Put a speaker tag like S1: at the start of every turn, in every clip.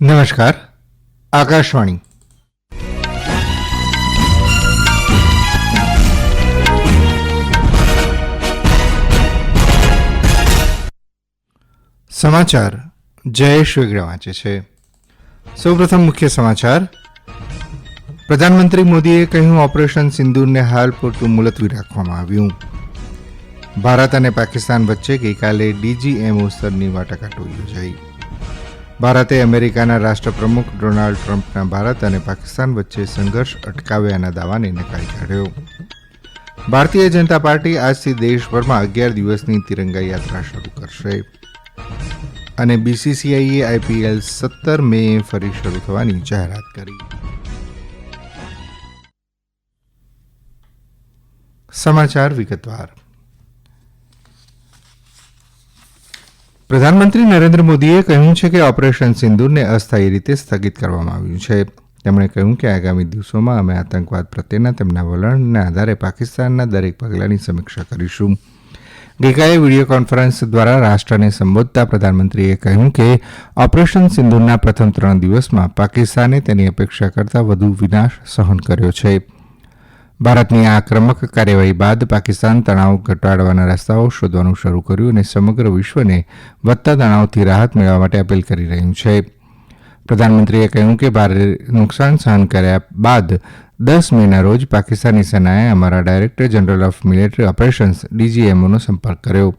S1: નમસ્કાર આકાશવાણી સમાચાર જયેશ વેગડા વાંચે છે સૌપ્રથમ મુખ્ય સમાચાર પ્રધાનમંત્રી મોદીએ કહ્યું, ઓપરેશન સિંદૂરને હાલ પૂરતું મુલતવી રાખવામાં આવ્યું. ભારત અને પાકિસ્તાન વચ્ચે ગઈકાલે ડીજીએમઓ સ્તરની વાટાઘાટો યોજાઈ. ભારતે અમેરિકાના રાષ્ટ્રપ્રમુખ ડોનાલ્ડ ટ્રમ્પના ભારત અને પાકિસ્તાન વચ્ચે સંઘર્ષ અટકાવ્યાના દાવાને નકારી કાઢ્યો. ભારતીય જનતા પાર્ટી આજથી દેશભરમાં અગિયાર દિવસની તિરંગા યાત્રા શરૂ કરશે. અને બીસીસીઆઈએ આઈપીએલ સત્તર મે ફરી શરૂ થવાની જાહેરાત કરી. સમાચાર વિગતવાર. પ્રધાનમંત્રી નરેન્દ્ર મોદીએ કહ્યું છે કે ઓપરેશન સિંદૂરને અસ્થાયી રીતે સ્થગિત કરવામાં આવ્યું છે. તેમણે કહ્યું કે આગામી દિવસોમાં અમે આતંકવાદ પ્રત્યેના તેમના વલણના આધારે પાકિસ્તાનના દરેક પગલાંની સમીક્ષા કરીશું. ગઈકાલે વીડિયો કોન્ફરન્સ દ્વારા રાષ્ટ્રને સંબોધતા પ્રધાનમંત્રીએ કહ્યું કે ઓપરેશન સિંધુના પ્રથમ ત્રણ દિવસમાં પાકિસ્તાને તેની અપેક્ષા કરતાં વધુ વિનાશ સહન કર્યો છે. ભારતની આ આક્રમક કાર્યવાહી બાદ પાકિસ્તાન તણાવ ઘટાડવાના રસ્તાઓ શોધવાનું શરૂ કર્યું અને સમગ્ર વિશ્વને વધતા તણાવથી રાહત મેળવવા માટે અપીલ કરી રહ્યું છે. પ્રધાનમંત્રીએ કહ્યું કે ભારે નુકસાન સહન કર્યા બાદ દસ મેના રોજ પાકિસ્તાની સેનાએ અમારા director general of military operations ડીજીએમઓનો સંપર્ક કર્યો.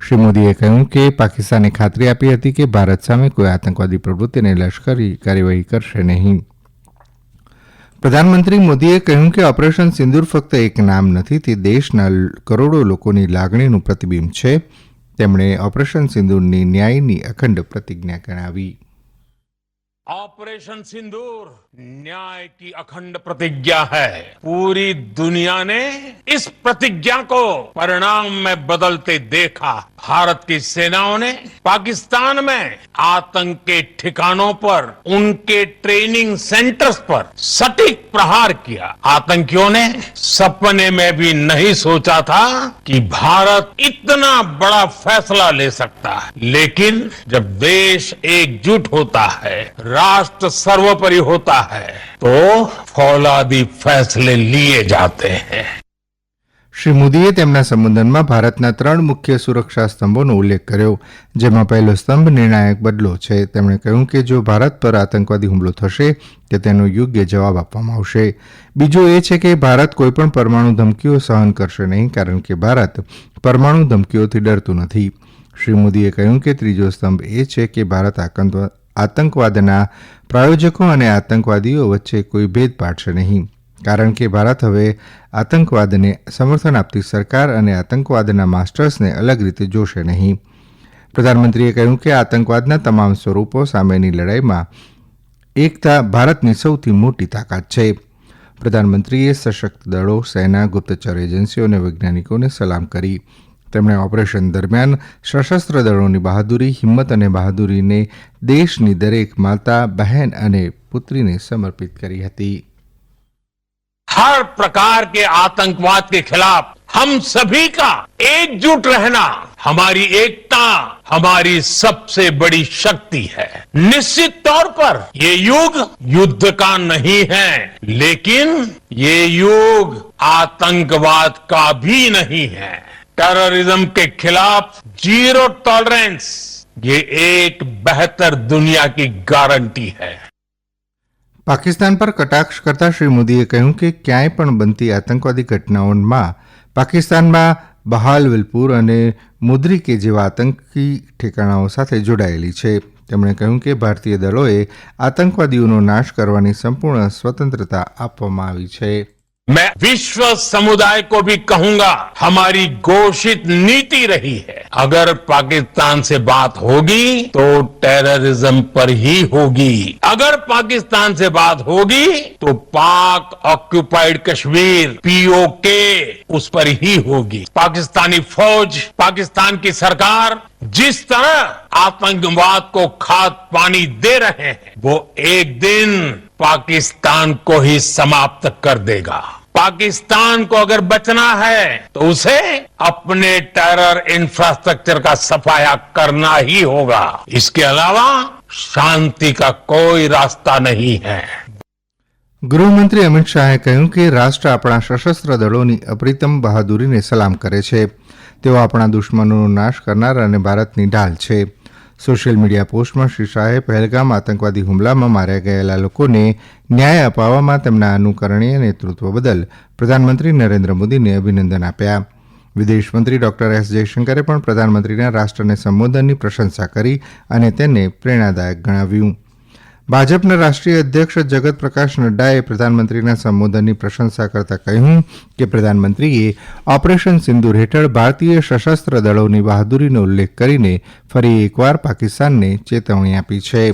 S1: શ્રી મોદીએ કહ્યું કે પાકિસ્તાને ખાતરી આપી હતી કે ભારત સામે કોઈ આતંકવાદી પ્રવૃત્તિને લશ્કરી કાર્યવાહી કરશે નહીં. પ્રધાનમંત્રી મોદીએ કહ્યું કે ઓપરેશન સિંદૂર ફક્ત એક નામ નથી, તે દેશના કરોડો લોકોની લાગણીનું પ્રતિબિંબ છે. તેમણે ઓપરેશન સિંદૂરની ન્યાયની અખંડ પ્રતિજ્ઞા ગણાવી.
S2: ऑपरेशन सिंदूर न्याय की अखंड प्रतिज्ञा है। पूरी दुनिया ने इस प्रतिज्ञा को परिणाम में बदलते देखा। भारत की सेनाओं ने पाकिस्तान में आतंक के ठिकानों पर, उनके ट्रेनिंग सेंटर्स पर सटीक प्रहार किया। आतंकियों ने सपने में भी नहीं सोचा था कि भारत इतना बड़ा फैसला ले सकता है। लेकिन जब देश एकजुट होता है राष्ट्र सर्वोपरि होता है तो फौलादी फैसले लिए जाते हैं
S1: શ્રી મોદીએ તેમના સંબોધનમાં ભારતના ત્રણ મુખ્ય સુરક્ષા સ્તંભોનો ઉલ્લેખ કર્યો જેમાં પહેલો સ્તંભ નિર્ણાયક બદલો છે તેમણે કહ્યું કે જો ભારત પર આતંકવાદી હુમલો થશે તો તેનો યોગ્ય જવાબ આપવામાં આવશે બીજો એ છે કે ભારત કોઈપણ પરમાણુ ધમકીઓ સહન કરશે નહીં કારણ કે ભારત પરમાણુ ધમકીઓથી ડરતું નથી શ્રી મોદીએ કહ્યું કે ત્રીજો સ્તંભ એ છે કે ભારત આતંકવા- આતંકવાદના પ્રાયોજકો અને આતંકવાદીઓ વચ્ચે કોઈ ભેદ પાડશે નહીં. કારણ કે ભારત હવે આતંકવાદને સમર્થન આપતી સરકાર અને આતંકવાદના માસ્ટર્સને અલગ રીતે જોશે નહીં. પ્રધાનમંત્રીએ કહ્યું કે આતંકવાદના તમામ સ્વરૂપો સામેની લડાઈમાં એકતા ભારતની સૌથી મોટી તાકાત છે. પ્રધાનમંત્રીએ સશસ્ત્ર દળો, સેના, ગુપ્તચર એજન્સીઓ અને વૈજ્ઞાનિકોને સલામ કરી. તેમણે ઓપરેશન દરમિયાન સશસ્ત્ર દળોની બહાદુરી હિંમત અને બહાદુરીને દેશની દરેક માતા બહેન અને પુત્રીને સમર્પિત કરી હતી
S2: हर प्रकार के आतंकवाद के खिलाफ हम सभी का एकजुट रहना हमारी एकता हमारी सबसे बड़ी शक्ति है निश्चित तौर पर ये युग युद्ध का नहीं है लेकिन ये युग आतंकवाद का भी नहीं है टेररिज्म के खिलाफ जीरो टॉलरेंस ये एक बेहतर दुनिया की गारंटी है
S1: પાકિસ્તાન પર કટાક્ષ કરતા શ્રી મોદીએ કહ્યું કે ક્યાંય પણ બનતી આતંકવાદી ઘટનાઓમાં પાકિસ્તાનમાં બહાલવિલપુર અને મુદ્રિકે જેવા આતંકી ઠેકાણાઓ સાથે જોડાયેલી છે તેમણે કહ્યું કે ભારતીય દળોએ આતંકવાદીઓનો નાશ કરવાની સંપૂર્ણ સ્વતંત્રતા આપવામાં આવી છે
S2: मैं विश्व समुदाय को भी कहूँगा, हमारी घोषित नीति रही है। अगर पाकिस्तान से बात होगी तो टेररिज्म पर ही होगी। अगर पाकिस्तान से बात होगी तो पाक ऑक्यूपाइड कश्मीर पीओके उस पर ही होगी। पाकिस्तानी फौज, पाकिस्तान की सरकार, जिस तरह आतंकवाद को खाद पानी दे रहे हैं, वो एक दिन पाकिस्तान को ही समाप्त कर देगा। पाकिस्तान को अगर बचना है तो उसे अपने टेरर इंफ्रास्ट्रक्चर का सफाया करना ही होगा इसके अलावा शांति का कोई रास्ता नहीं है
S1: ગૃહમંત્રી અમિત શાહે કહ્યું કે રાષ્ટ્ર આપણા સશસ્ત્ર દળોની અપ્રિતમ બહાદુરીને સલામ કરે છે તેઓ આપણા દુશ્મનોનો નાશ કરનાર અને ભારતની ઢાલ છે સોશિયલ મીડિયા પોસ્ટમાં શ્રી શાહે પહેલગામ આતંકવાદી હુમલામાં માર્યા ગયેલા લોકોને ન્યાય અપાવવામાં તેમના અનુકરણીય નેતૃત્વ બદલ પ્રધાનમંત્રી નરેન્દ્ર મોદીને અભિનંદન આપ્યા. વિદેશમંત્રી ડોક્ટર એસ જયશંકરે પણ પ્રધાનમંત્રીના રાષ્ટ્રને સંબોધનની પ્રશંસા કરી અને તેને પ્રેરણાદાયક ગણાવ્યું. ભાજપના રાષ્ટ્રીય અધ્યક્ષ જગત પ્રકાશ નડ્ડાએ પ્રધાનમંત્રીના સંબોધનની પ્રશંસા કરતા કહ્યું કે પ્રધાનમંત્રીએ ઓપરેશન સિંદુર હેઠળ ભારતીય સશસ્ત્ર દળોની બહાદુરીનો ઉલ્લેખ કરીને ફરી એકવાર પાકિસ્તાનને ચેતવણી આપી છે.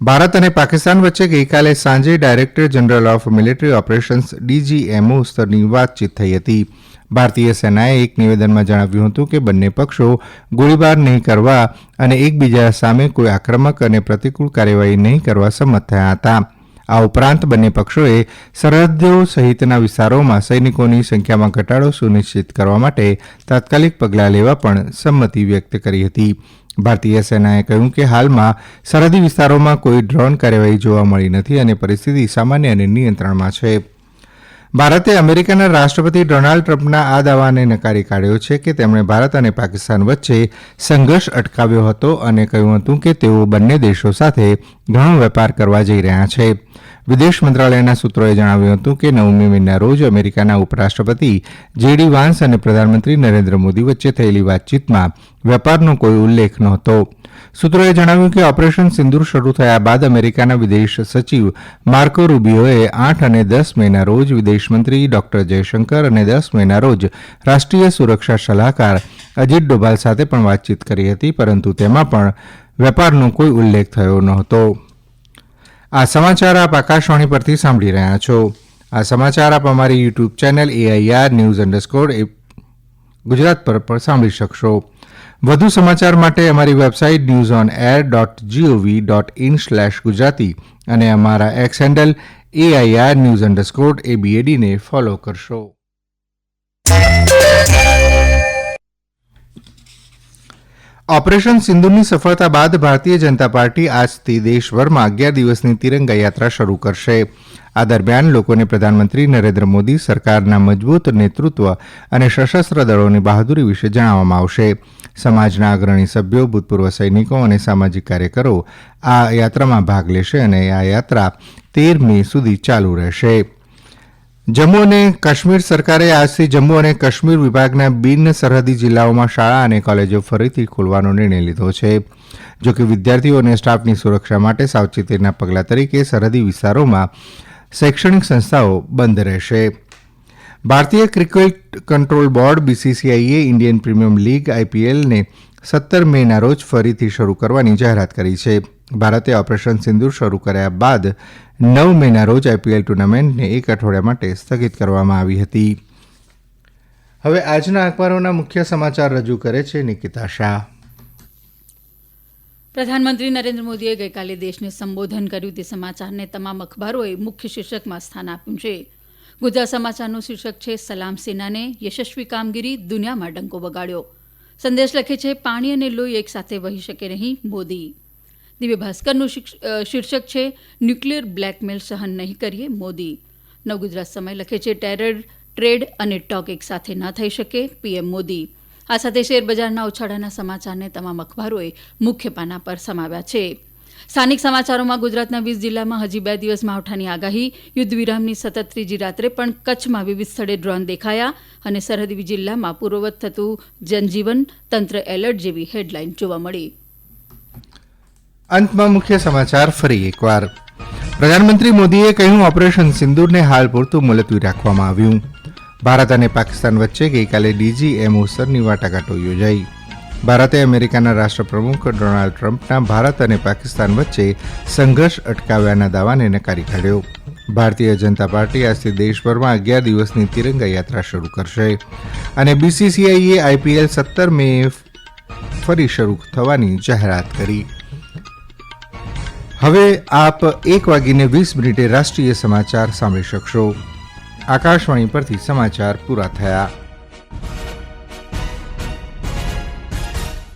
S1: ભારત અને પાકિસ્તાન વચ્ચે ગઈકાલે સાંજે director general of military operations DGMO સ્તરની વાતચીત થઈ હતી. ભારતીય સેનાએ એક નિવેદનમાં જણાવ્યું હતું કે બંને પક્ષો ગોળીબાર નહીં કરવા અને એકબીજા સામે કોઈ આક્રમક અને પ્રતિકૂળ કાર્યવાહી નહીં કરવા સંમત થયા હતા. આ ઉપરાંત બંને પક્ષોએ સરહદો સહિતના વિસ્તારોમાં સૈનિકોની સંખ્યામાં ઘટાડો સુનિશ્ચિત કરવા માટે તાત્કાલિક પગલાં લેવા પણ સંમતિ વ્યક્ત કરી હતી. ભારતીય સેનાએ કહ્યું કે હાલમાં સરહદી વિસ્તારોમાં કોઈ ડ્રોન કાર્યવાહી જોવા મળી નથી અને પરિસ્થિતિ સામાન્ય અને નિયંત્રણમાં છે. ભારતે અમેરિકાના રાષ્ટ્રપતિ ડોનાલ્ડ ટ્રમ્પના આ દાવાને નકારી કાઢ્યો છે કે તેમણે ભારત અને પાકિસ્તાન વચ્ચે સંઘર્ષ અટકાવ્યો હતો અને કહ્યું હતું કે તેઓ બંને દેશો સાથે ઘણો વેપાર કરવા જઈ રહ્યા છે. વિદેશ મંત્રાલયના સૂત્રોએ જણાવ્યું હતું કે નવમી મેના રોજ અમેરિકાના ઉપરાષ્ટ્રપતિ જેડી વાન્સ અને પ્રધાનમંત્રી નરેન્દ્ર મોદી વચ્ચે થયેલી વાતચીતમાં વેપારનો કોઈ ઉલ્લેખ નહોતો. સૂત્રોએ જણાવ્યું કે ઓપરેશન સિંદૂર શરૂ થયા બાદ અમેરિકાના વિદેશ સચિવ માર્કો રૂબિયોએ આઠ અને દસ મેના રોજ વિદેશમંત્રી ડોક્ટર જયશંકર અને દસ મેના રોજ રાષ્ટ્રીય સુરક્ષા સલાહકાર અજીત ડોભાલ સાથે પણ વાતચીત કરી હતી, પરંતુ તેમાં પણ વેપારનો કોઈ ઉલ્લેખ થયો નહોતો. આ સમાચાર આપ આકાશવાણી પરથી સાંભળી રહ્યા છો. આ સમાચાર આપ અમારી YouTube channel AIR news underscore Gujarat પર પણ સાંભળી શકશો. વધુ સમાચાર માટે અમારી website news on air dot GOV dot in slash Gujarati અને અમારા X handle AIR news underscore એબીએડીને follow કરશો. ઓપરેશન સિંધુની સફળતા બાદ ભારતીય જનતા પાર્ટી આજથી દેશભરમાં અગિયાર દિવસની તિરંગા યાત્રા શરૂ કરશે. આ દરમિયાન લોકોને પ્રધાનમંત્રી નરેન્દ્ર મોદી સરકારના મજબૂત નેતૃત્વ અને સશસ્ત્ર દળોની બહાદુરી વિશે જણાવવામાં આવશે. સમાજના અગ્રણી સભ્યો, ભૂતપૂર્વ સૈનિકો અને સામાજિક કાર્યકરો આ યાત્રામાં ભાગ લેશે અને આ યાત્રા તેર મે સુધી ચાલુ રહેશે. જમ્મુ અને કાશ્મીર સરકારે આજથી જમ્મુ અને કાશ્મીર વિભાગના બિન સરહદી જિલ્લાઓમાં શાળા અને કોલેજો ફરીથી ખોલવાનો નિર્ણય લીધો છે. જોકે વિદ્યાર્થીઓ અને સ્ટાફની સુરક્ષા માટે સાવચેતીના પગલાં તરીકે સરહદી વિસ્તારોમાં શૈક્ષણિક સંસ્થાઓ બંધ રહેશે. ભારતીય ક્રિકેટ કંટ્રોલ બોર્ડ બીસીસીઆઈએ ઇન્ડિયન પ્રીમિયમ લીગ આઈપીએલને સત્તર મેના રોજ ફરીથી શરૂ કરવાની જાહેરાત કરી છે. ભારતે ઓપરેશન સિંદૂર શરૂ કર્યા બાદ નવ મેના રોજ આઈપીએલ ટુર્નામેન્ટને એક અઠવાડિયા માટે સ્થગિત કરવામાં આવી હતી. હવે આજના અખબારોના મુખ્ય સમાચાર રજૂ કરે છે નિકિતા શાહ.
S3: પ્રધાનમંત્રી નરેન્દ્ર મોદીએ ગઈકાલે દેશને સંબોધન કર્યું. તે સમાચારને તમામ અખબારોએ મુખ્ય શીર્ષકમાં સ્થાન આપ્યું છે. ગુજરાત સમાચારનું શીર્ષક છે, સલામ સેનાને યશસ્વી કામગીરી દુનિયામાં ડંકો વગાડ્યો. સંદેશ લખે છે, પાણી અને લોહી એકસાથે વહી શકે નહીં, મોદી. દિવ્ય ભાસ્કરનું શીર્ષક છે, ન્યુક્લિયર બ્લેકમેલ સહન નહીં કરીએ, મોદી. નવ ગુજરાત સમય લખે છે, ટેરર, ટ્રેડ અને ટોક એકસાથે ન થઈ શકે, પીએમ મોદી. આ સાથે શેરબજારના ઉછાળાના સમાચારને તમામ અખબારોએ મુખ્ય પાના પર સમાવ્યા છે. સ્થાનિક સમાચારોમાં ગુજરાતના વીસ જિલ્લામાં હજી બે દિવસ માવઠાની આગાહી. યુદ્ધ વિરામની સતત ત્રીજી રાત્રે પણ કચ્છમાં વિવિધ સ્થળે ડ્રોન દેખાયા અને સરહદી જિલ્લામાં પૂર્વવત થતું જનજીવન તંત્ર એલર્ટ જેવી હેડલાઇન જોવા મળી.
S1: અંતમાં મુખ્ય સમાચાર ફરી એકવાર. પ્રધાનમંત્રી મોદીએ કહ્યું, ઓપરેશન સિંદૂરને હાલ પૂરતું મુલતવી રાખવામાં આવ્યું. ભારત અને પાકિસ્તાન વચ્ચે ગઈકાલે ડીજીએમઓ સ્તરની વાટાઘાટો યોજાઈ. ભારતે અમેરિકાના રાષ્ટ્રપ્રમુખ ડોનાલ્ડ ટ્રમ્પના ભારત અને પાકિસ્તાન વચ્ચે સંઘર્ષ અટકાવ્યાના દાવાને નકારી કાઢ્યો. ભારતીય જનતા પાર્ટી આજથી દેશભરમાં અગિયાર દિવસની તિરંગા યાત્રા શરૂ કરશે અને બીસીસીઆઈએ આઈપીએલ સત્તર મે ફરી શરૂ થવાની જાહેરાત કરી. હવે આપ એક વાગીને વીસ મિનિટે રાષ્ટ્રીય સમાચાર સાંભળી શકશો. આકાશવાણી પરથી સમાચાર પૂરા થયા.